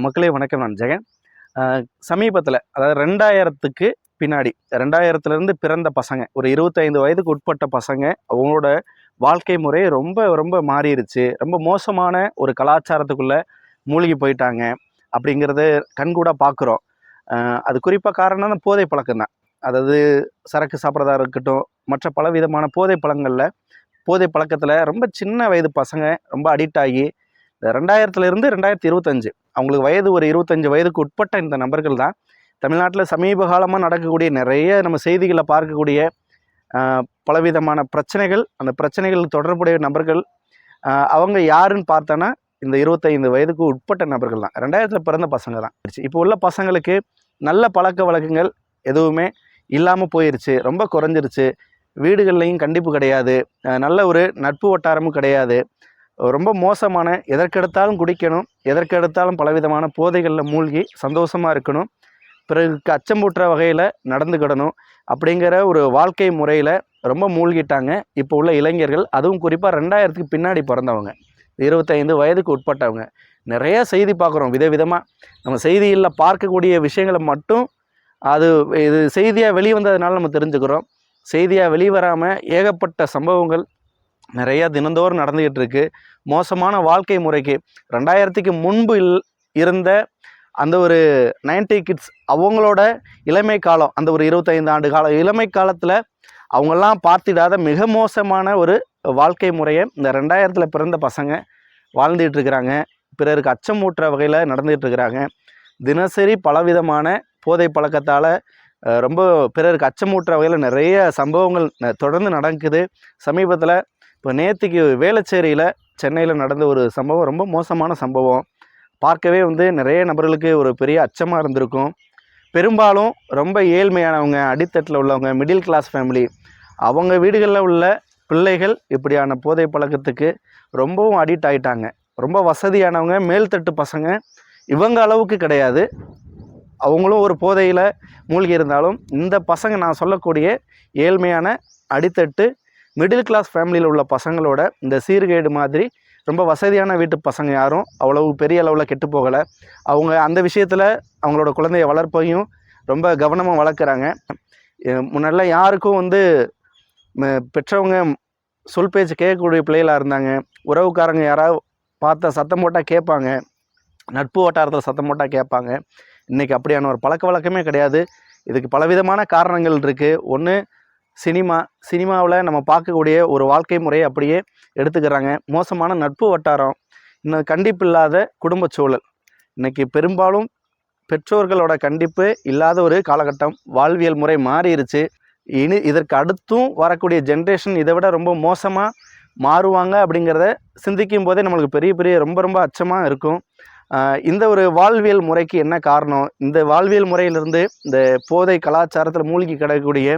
மக்களே வணக்கம். நான் ஜெகன். சமீபத்தில் அதாவது ரெண்டாயிரத்துக்கு பின்னாடி ரெண்டாயிரத்துலேருந்து பிறந்த பசங்க ஒரு இருபத்தைந்து வயதுக்கு உட்பட்ட பசங்க அவங்களோட வாழ்க்கை முறை ரொம்ப ரொம்ப மாறிடுச்சு ரொம்ப மோசமான ஒரு கலாச்சாரத்துக்குள்ளே மூழ்கி போயிட்டாங்க அப்படிங்கிறத கண்கூட பார்க்குறோம் அது குறிப்பாக காரணம் அந்த போதை பழக்கம் தான். அதாவது சரக்கு சாப்பிட்றதா இருக்கட்டும் மற்ற பல விதமான போதை பழங்களில் போதை பழக்கத்தில் ரொம்ப சின்ன வயது பசங்க ரொம்ப அடிக்ட் ஆகி ரெண்டாயிரத்துலேருந்து ரெண்டாயிரத்தி இருபத்தஞ்சு. அவங்களுக்கு வயது ஒரு இருபத்தஞ்சு வயதுக்கு உட்பட்ட இந்த நபர்கள் தான். தமிழ்நாட்டில் சமீப காலமாக நடக்கக்கூடிய நிறைய நம்ம செய்திகளை பார்க்கக்கூடிய பலவிதமான பிரச்சனைகள் அந்த பிரச்சனைகள் தொடர்புடைய நபர்கள் அவங்க யாருன்னு பார்த்தோன்னா இந்த இருபத்தைந்து வயதுக்கு உட்பட்ட நபர்கள் தான். ரெண்டாயிரத்தில் பிறந்த பசங்க தான். இப்போ உள்ள பசங்களுக்கு நல்ல பழக்க வழக்கங்கள் எதுவுமே இல்லாமல் போயிருச்சு. ரொம்ப குறைஞ்சிருச்சு. வீடுகள்லையும் கண்டிப்பு கிடையாது. நல்ல ஒரு நட்பு வட்டாரமும் கிடையாது. ரொம்ப மோசமான எதற்கெடுத்தாலும் குடிக்கணும் எதற்கெடுத்தாலும் பலவிதமான போதைகளில் மூழ்கி சந்தோஷமாக இருக்கணும் பிறருக்கு அச்சம்பூட்டுற வகையில் நடந்துக்கிடணும் அப்படிங்கிற ஒரு வாழ்க்கை முறையில் ரொம்ப மூழ்கிட்டாங்க. இப்போ உள்ள இளைஞர்கள் அதுவும் குறிப்பாக ரெண்டாயிரத்துக்கு பின்னாடி பிறந்தவங்க இருபத்தைந்து வயதுக்கு உட்பட்டவங்க. நிறைய செய்தி பார்க்குறோம் விதவிதமாக நம்ம செய்தியில் பார்க்கக்கூடிய விஷயங்களை மட்டும் அது இது செய்தியாக வெளிவந்ததுனால நம்ம தெரிஞ்சுக்கிறோம். செய்தியாக வெளிவராமல் ஏகப்பட்ட சம்பவங்கள் நிறையா தினந்தோறும் நடந்துக்கிட்டு இருக்கு மோசமான வாழ்க்கை முறைக்கு ரெண்டாயிரத்துக்கு முன்பு இல் இருந்த அந்த ஒரு நைன்டி கிட்ஸ் அவங்களோட இளமை காலம் அந்த ஒரு இருபத்தைந்து ஆண்டு காலம் இளமை காலத்தில் அவங்கெல்லாம் பார்த்திடாத மிக மோசமான ஒரு வாழ்க்கை முறையை இந்த ரெண்டாயிரத்தில் பிறந்த பசங்க வாழ்ந்துட்டு இருக்கிறாங்க பிறருக்கு அச்சமூட்டுற வகையில் நடந்துகிட்டு இருக்கிறாங்க தினசரி பலவிதமான போதை பழக்கத்தால் ரொம்ப பிறருக்கு அச்சமூட்டுற வகையில் நிறைய சம்பவங்கள் தொடர்ந்து நடக்குது. சமீபத்தில் இப்போ நேற்றுக்கு வேளச்சேரியில் சென்னையில் நடந்த ஒரு சம்பவம் ரொம்ப மோசமான சம்பவம். பார்க்கவே வந்து நிறைய நபர்களுக்கு ஒரு பெரிய அச்சமாக இருந்திருக்கும். பெரும்பாலும் ரொம்ப ஏழ்மையானவங்க அடித்தட்டில் உள்ளவங்க மிடில் கிளாஸ் ஃபேமிலி அவங்க வீடுகளில் உள்ள பிள்ளைகள் இப்படியான போதை பழக்கத்துக்கு ரொம்பவும் அடிக்ட் ஆகிட்டாங்க ரொம்ப வசதியானவங்க மேல்தட்டு பசங்க இவங்க அளவுக்கு கிடையாது. அவங்களும் ஒரு போதையில் மூழ்கி இருந்தாலும் இந்த பசங்க நான் சொல்லக்கூடிய ஏழ்மையான அடித்தட்டு மிடில் கிளாஸ் ஃபேமிலியில் உள்ள பசங்களோட இந்த சீர்கேடு மாதிரி ரொம்ப வசதியான வீட்டு பசங்க யாரும் அவ்வளவு பெரிய அளவில் கெட்டு போகலை. அவங்க அந்த விஷயத்தில் அவங்களோட குழந்தைய வளர்ப்பையும் ரொம்ப கவனமாக வளர்க்குறாங்க. முன்னாடிலாம் யாருக்கும் வந்து ம- பெற்றவங்க சொல் பேச்சு கேட்கக்கூடிய பிள்ளைகளாக இருந்தாங்க. உறவுக்காரங்க யாராவது பார்த்தா சத்தம் போட்டால் கேட்பாங்க. நட்பு வட்டாரத்தில் சத்தம் போட்டால் கேட்பாங்க. இன்றைக்கி அப்படியான ஒரு பழக்க வழக்கமே கிடையாது. இதுக்கு பலவிதமான காரணங்கள் இருக்குது ஒன்று சினிமா சினிமாவில் நம்ம பார்க்கக்கூடிய ஒரு வாழ்க்கை முறையை அப்படியே எடுத்துக்கிறாங்க. மோசமான நட்பு வட்டாரம் இன்னும் கண்டிப்பு இல்லாத குடும்ப சூழல். இன்றைக்கி பெரும்பாலும் பெற்றோர்களோட கண்டிப்பு இல்லாத ஒரு காலகட்டம் வாழ்வியல் முறை மாறிடுச்சு இனி இதற்கு அடுத்தும் வரக்கூடிய ஜென்ரேஷன் இதை விட ரொம்ப மோசமாக மாறுவாங்க அப்படிங்கிறத சிந்திக்கும் போதே நம்மளுக்கு பெரிய பெரிய ரொம்ப ரொம்ப அச்சமாக இருக்கும். இந்த ஒரு வாழ்வியல் முறைக்கு என்ன காரணம்? இந்த வாழ்வியல் முறையிலிருந்து இந்த போதை கலாச்சாரத்தில் மூழ்கி கிடக்கக்கூடிய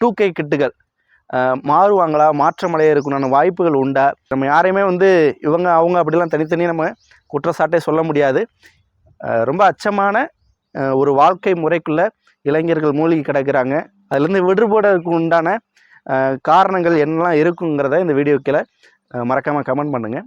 டூ கே கிட்டுகள். மாறுவாங்களா? மாற்றமடைய இருக்கணும்னு வாய்ப்புகள் உண்டா? நம்ம யாரையுமே வந்து இவங்க அவங்க அப்படிலாம் தனித்தனியாக நம்ம குற்றச்சாட்டே சொல்ல முடியாது. ரொம்ப அச்சமான ஒரு வாழ்க்கை முறைக்குள்ளே இளைஞர்கள் மூழ்கி கிடக்கிறாங்க. அதுலேருந்து விடுபடுறதுக்கு உண்டான காரணங்கள் என்னெல்லாம் இருக்குங்கிறத இந்த வீடியோக்கில் மறக்காமல் கமெண்ட் பண்ணுங்கள்